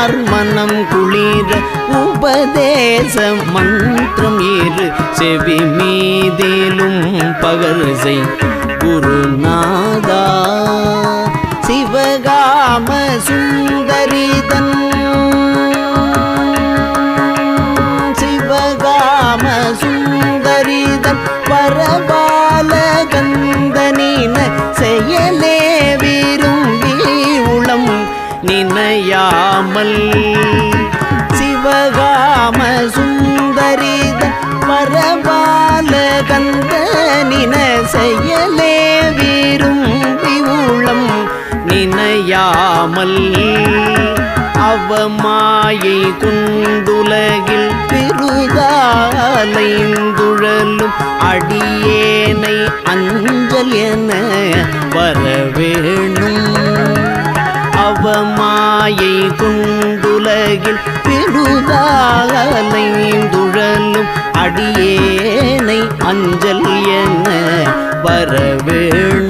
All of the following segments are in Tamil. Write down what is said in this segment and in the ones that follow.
சிவனார் மனம் குளிர உபதேச மந்திரம் இரு செவி மீதிலும் பகர்சை குருநாதா நினையாமல் அவமாயை குண்டுலகில் பெருதாலைந்துழலும் அடியேனை அஞ்சல் என வரவேணும். அவமாயை குண்டுலகில் பெருதாலைந்துழலும் அடியேனை அஞ்சல் என வரவேணும்.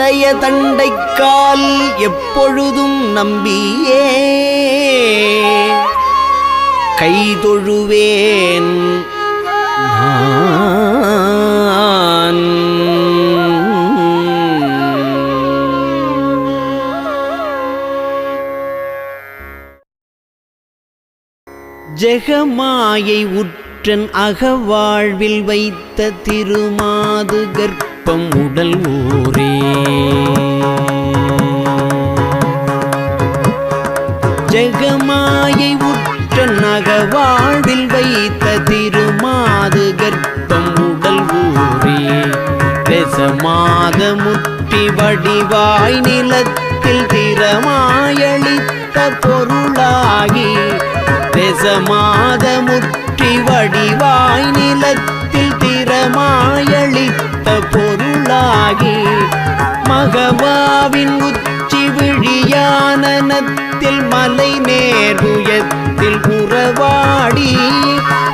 நின்னுடைய தண்டைக்கால் எப்பொழுதும் நம்பியே. கைதொழுவேன் ஜெகமாயை உற்றன் அகவாழ்வில் வைத்த திருமாது கர்ப்பம் உடல் ஊரே. ஜெகமாயை உற்ற நகவாழ்வில் வைத்த திருமாது கர்ப்பம் உடல் ஊரே ரசமாத முற்றி வடிவாய் நிலத்தில் திறமாயளித்த பொருளாகி ரசமாத முற்றி வடிவாய் நிலத்தில் திறமாயளித்த பொருளாகி மகவாவின் உச்சி விழியானனத்தில் மலை நேர்வுயத்தில் புறவாடி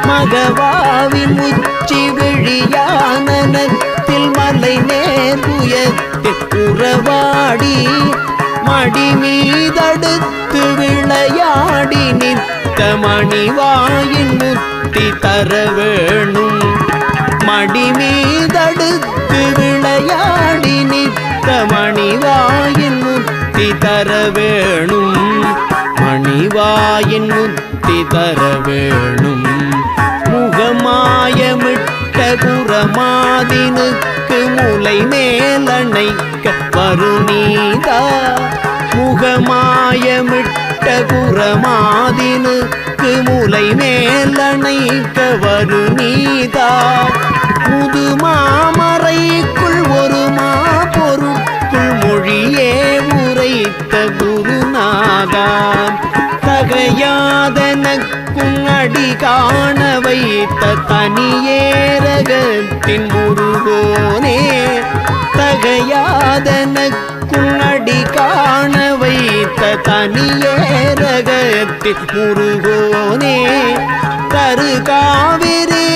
மகவாவின் உச்சி விழியானனத்தில் மலை நேர்வுயத்தில் புறவாடி மடி மீதடுத்து விளையாடி நித்த மணிவாயின் முத்தி தர வேணும். மடி மீதடுத்து விளையாடி நித்த மணிவாயின் முத்தி முத்தி தர வேணும். மணிவாயின் முத்தி தர வேணும். முகமாயமிட்ட குரமாதினுக்கு முலை மேலணைக்க வருநீதா. முகமாயமிட்ட குரமாதினுக்கு முலை மேலணைக்க வருநீதா. முதுமாமறைக்குள் ஒரு மா பொருட்குள் மொழியே உரைத்த குருநாதா தகையாதனக்கும் அடி காண வைத்த தனியேரகத்தின் முருகோனே தகையாதனக்கும் அடி காண வைத்த தனியேரகத்தின் முருகோனே தரு காவிரிக்கு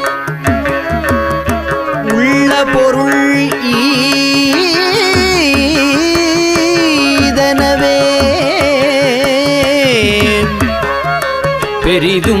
querido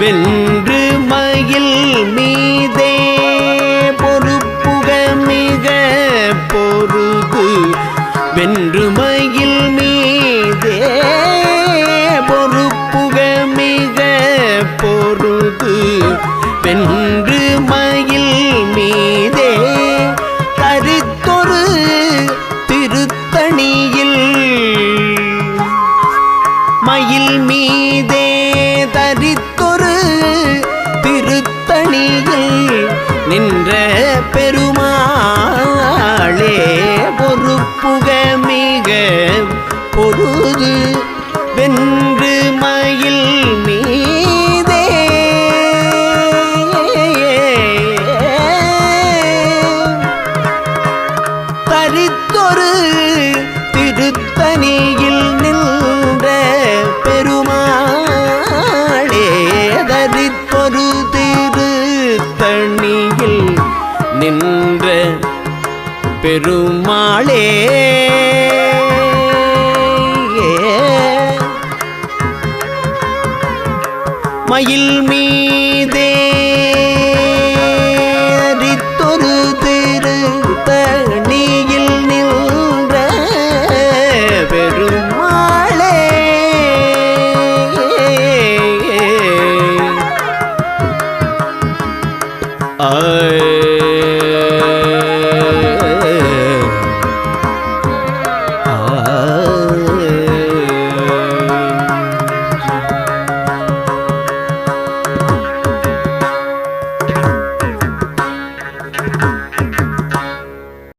வென்று மயில் மீது பொறுப்புக மிக பொருது. மயில் மீதே